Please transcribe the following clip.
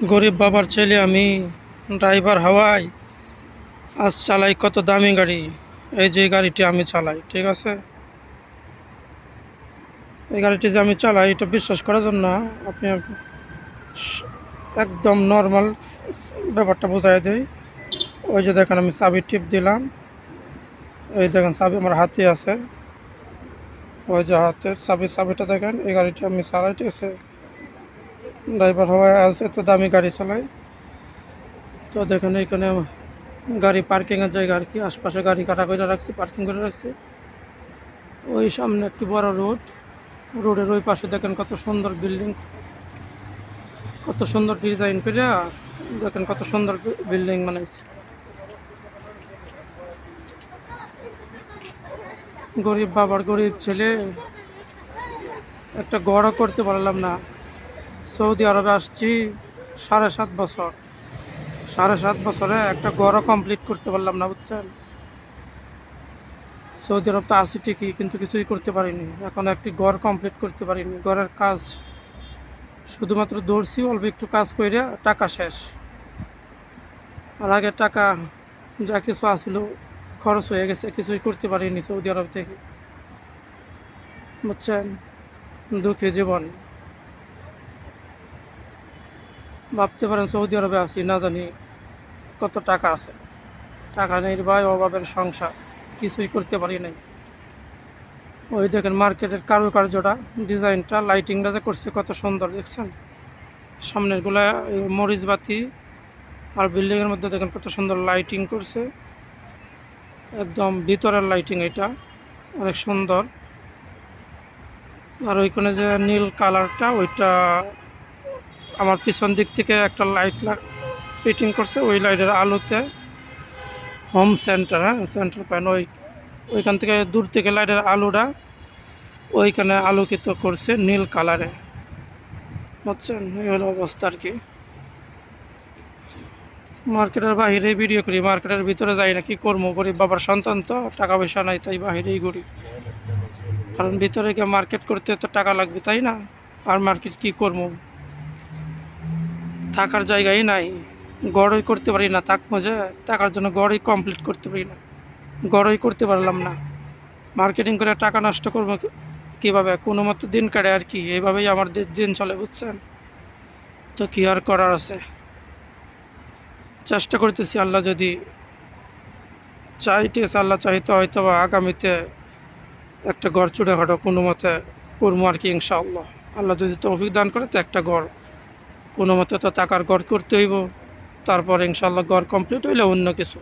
গরিব বাবার ছেলে আমি ড্রাইভার হওয়ায় আজ চালাই কত দামি গাড়ি। এই যে গাড়িটি আমি চালাই, ঠিক আছে? এই গাড়িটি যে আমি চালাই, এটা বিশ্বাস করার জন্য আপনি একদম নর্মাল ব্যাপারটা বোঝাই দেই। ওই যে দেখেন, আমি চাবি টিপ দিলাম। এই দেখেন, চাবি আমার হাতে আছে। ওই যে হাতের চাবি, চাবিটা দেখেন, এই গাড়িটি আমি চালাই, ঠিক আছে? ড্রাইভার হওয়ায় আজ এত দামি গাড়ি চালাই তো দেখেন এখানে গাড়ি পার্কিংয়ের জায়গা আর কি, আশপাশে গাড়ি কাটা করে রাখছি পার্কিং করে রাখছি। ওই সামনে একটি বড় রোড, রোডের ওই পাশে দেখেন কত সুন্দর বিল্ডিং, কত সুন্দর ডিজাইন করে দেখেন কত সুন্দর বিল্ডিং বানাইছে। গরিব বাবার গরিব ছেলে, একটা গড়ও করতে পারলাম না। সৌদি আরবে আসছি সাড়ে সাত বছর। সাড়ে সাত বছরে একটা গড়ও কমপ্লিট করতে পারলাম না, বুঝছেন? সৌদি আরব তো আসি ঠিকই, কিন্তু কিছুই করতে পারিনি। এখন একটি গড় কমপ্লিট করতে পারিনি। গড়ের কাজ শুধুমাত্র দৌড়ছি অল্প একটু কাজ করে টাকা শেষ। আর আগে টাকা যা কিছু আসছিল খরচ হয়ে গেছে, কিছুই করতে পারিনি সৌদি আরব থেকে। বুঝছেন? দুঃখী জীবন। ভাবতে পারেন সৌদি আরবে আছি, না জানি কত টাকা আছে। টাকা নেই ভাই, অভাবের সংসার, কিছুই করতে পারি নাই। ওই দেখেন মার্কেটের কারুকার্যটা, ডিজাইনটা, লাইটিংটা যে করছে কত সুন্দর, দেখছেন? সামনেরগুলা মরিচ বাতি, আর বিল্ডিংয়ের মধ্যে দেখেন কত সুন্দর লাইটিং করছে। একদম ভিতরের লাইটিং এটা, অনেক সুন্দর। আর ওইখানে যে নীল কালারটা, ওইটা আমার পিছন দিক থেকে একটা লাইট ফিটিং করছে, ওই লাইটের আলোতে হোম সেন্টার হ্যাঁ সেন্টার পয়েন্ট ওই, ওইখান থেকে দূর থেকে লাইটের আলোটা ওইখানে আলোকিত করছে নীল কালারে বুঝছেন? এই হলো অবস্থা আর কি। মার্কেটের বাহিরে ভিডিও করি, মার্কেটের ভিতরে যাই না, কি করব? গরিব বাবার সন্তান তো, টাকা পয়সা নাই, তাই বাহিরেই ঘুরি। কারণ ভিতরে গিয়ে মার্কেট করতে তো টাকা লাগবে, তাই না? আর মার্কেট কি করব? থাকার জায়গাই নাই। গড়ই করতে পারি না থাকব যে টাকার জন্য গড়ই কমপ্লিট করতে পারি না। গড়ই করতে পারলাম না। মার্কেটিং করে টাকা নষ্ট করব কীভাবে? কোনো মতো দিন কাটে আর কি, এইভাবেই আমার দিন চলে, বুঝছেন? তো কী আর করার আছে? চেষ্টা করতেছি আল্লাহ যদি চাইতেছে আল্লাহ চাইতে হয়তো বা আগামীতে একটা গড় ছোটোখাটো কোনো মতে করব আর কি ইনশাআল্লাহ। আল্লাহ যদি তৌফিক দান করে তো একটা গড় কোনো মতে তো টাকার গড় করতে হইব। তারপর ইনশাল্লাহ গড় কমপ্লিট হইলে অন্য কিছু।